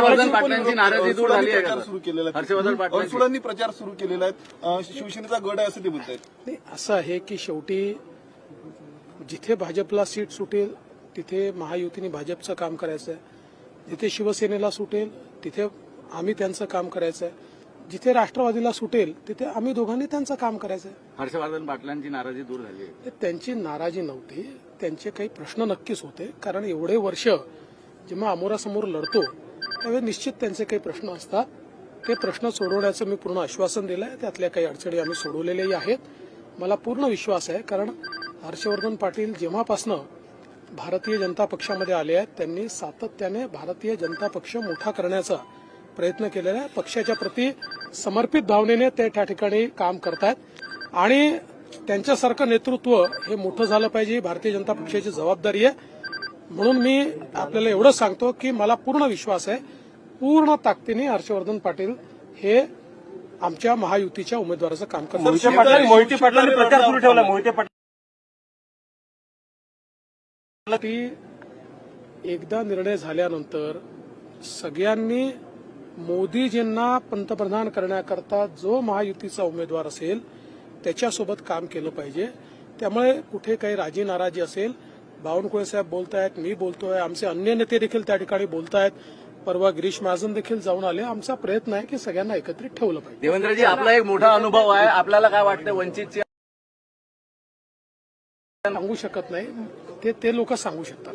हर्षवर्धन पाटलांची नाराजी दूर झाली आहे का प्रचार सुरू? केलेला आहे. हर्षवर्धन पाटलांची. अडसुळांनी प्रचार सुरू केलेला आहे. अं, शिवसेनेचा गड आहे असं ते म्हणतायत. नाही असं आहे की शेवटी जिथे भाजपला सीट सुटेल तिथे महायुतीने भाजपचं काम करायचं आहे जिथे शिवसेनेला सुटेल तिथे आम्ही त्यांचं काम करायचं आहे जिथे राष्ट्रवादीला सुटेल तिथे आम्ही दोघांनी त्यांचं काम करायचं आहे हर्षवर्धन पाटलांची नाराजी दूर झाली आहे. तर त्यांची नाराजी नव्हती. त्यांचे काही प्रश्न नक्कीच होते. कारण एवढे वर्ष जेव्हा अमोरासमोर लढतो त्यावेळी निश्चित त्यांचे काही प्रश्न असतात. ते प्रश्न सोडवण्याचं मी पूर्ण आश्वासन दिलं आहे त्यातल्या काही अडचणी आम्ही सोडवलेल्याही आहेत. मला पूर्ण विश्वास आहे कारण हर्षवर्धन पाटील जेव्हापासनं भारतीय जनता पक्षामध्ये आले आहेत त्यांनी सातत्याने भारतीय जनता पक्ष मोठा करण्याचा प्रयत्न केलेला आहे. पक्षाच्या प्रती समर्पित भावनेने ते त्या ठिकाणी काम करतायत. आणि त्यांच्यासारखं नेतृत्व हे मोठं झालं पाहिजे ही भारतीय जनता पक्षाची जबाबदारी आहे. म्हणून मी आपल्याला एवढं सांगतो की मला पूर्ण विश्वास आहे. पूर्ण ताकदीने हर्षवर्धन पाटील हे आमच्या महायुतीच्या उमेदवाराचं काम करतात. मोहिते पाटलांनी प्रचार सुरू ठेवला. मोहिते पाटील ती एकदा निर्णय झाल्यानंतर सगळ्यांनी मोदीजींना पंतप्रधान करण्याकरता जो महायुतीचा उमेदवार असेल त्याच्यासोबत काम केलं पाहिजे. त्यामुळे कुठे काही राजी नाराजी असेल बावनकुळे साहेब बोलतायत मी बोलतोय आमचे अन्य नेते देखील त्या ठिकाणी बोलतायत. परवा गिरीश महाजन देखील जाऊन आले. आमचा प्रयत्न आहे की सगळ्यांना एकत्रित ठेवलं पाहिजे. देवेंद्रजी आपला एक मोठा अनुभव आहे. आपल्याला काय वाटतं वंचितची सांगू शकत नाही. ते ते लोक सांगू शकतात.